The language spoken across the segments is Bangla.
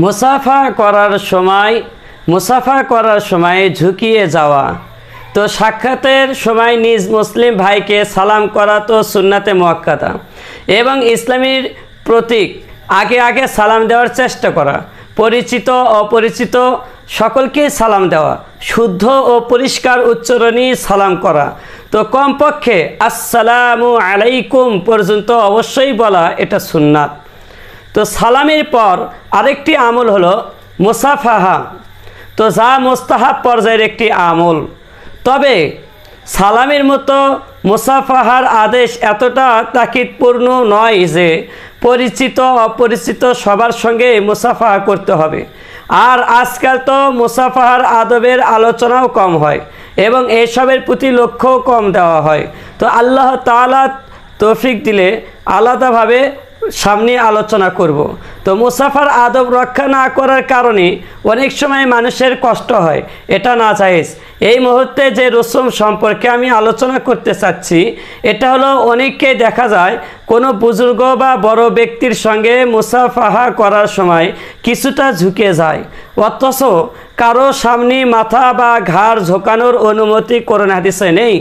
মুসাফা করার সময়, মুসাফা করার সময় ঝুঁকিয়ে যাওয়া। তো সাক্ষাতের সময় নিজ মুসলিম ভাইকে সালাম করা তো সুন্নাতে মোয়াক্কাদা। এবং ইসলামীর প্রতীক, আগে আগে সালাম দেওয়ার চেষ্টা করা। পরিচিত, অপরিচিত, সকলকে সালাম দেওয়া। শুদ্ধ ও পরিষ্কার উচ্চারণী সালাম করা। তো কমপক্ষে আসসালামু আলাইকুম পর্যন্ত অবশ্যই বলা এটা সুন্নাত। তো সালামের পর আরেকটি আমল হলো মুসাফাহা। তো যা মোস্তাহাব পর্যায়ের একটি আমল। তবে সালামের মতো মুসাফাহার আদেশ এতটা তাকিদপূর্ণ নয় যে পরিচিত, অপরিচিত সবার সঙ্গে মুসাফাহা করতে হবে। আর আজকাল তো মুসাফাহার আদবের আলোচনাও কম হয় এবং এসবের প্রতি লক্ষ্যও কম দেওয়া হয়। তো আল্লাহ তাআলা তৌফিক দিলে আলাদাভাবে সামনে আলোচনা করব। তো মুসাফার আদব রক্ষা না করার কারণে অনেক সময় মানুষের কষ্ট হয়। এটা না চাইজ এই মুহূর্তে যে রসুম সম্পর্কে আমি আলোচনা করতে চাচ্ছি, এটা হলো অনেককে দেখা যায় কোনো বুজুর্গ বা বড় ব্যক্তির সঙ্গে মুসাফাহা করার সময় কিছুটা ঝুঁকে যায়। অথচ কারও সামনে মাথা বা ঘাড় ঝোঁকানোর অনুমতি করোনা হাদিসে নেই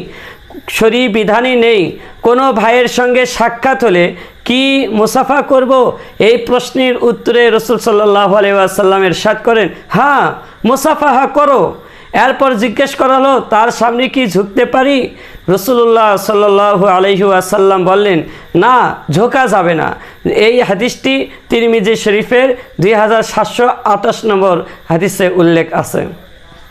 শরী বিধানই নেই। কোনো ভাইয়ের সঙ্গে সাক্ষাৎ হলে কি মুসাফা করব? এই প্রশ্নের উত্তরে রসুল সাল্লাহ আলাইসাল্লামের সাত করেন হ্যাঁ মুসাফাহা করো। এরপর জিজ্ঞেস করা হলো, তার সামনে কি ঝুঁকতে পারি? রসুল্লাহ সাল্লাহ আলহি আসাল্লাম বললেন, না, ঝোঁকা যাবে না। এই হাদিসটি তিরমিজি শরীফের দুই হাজার সাতশো আঠাশ নম্বর হাদিসে উল্লেখ আছে।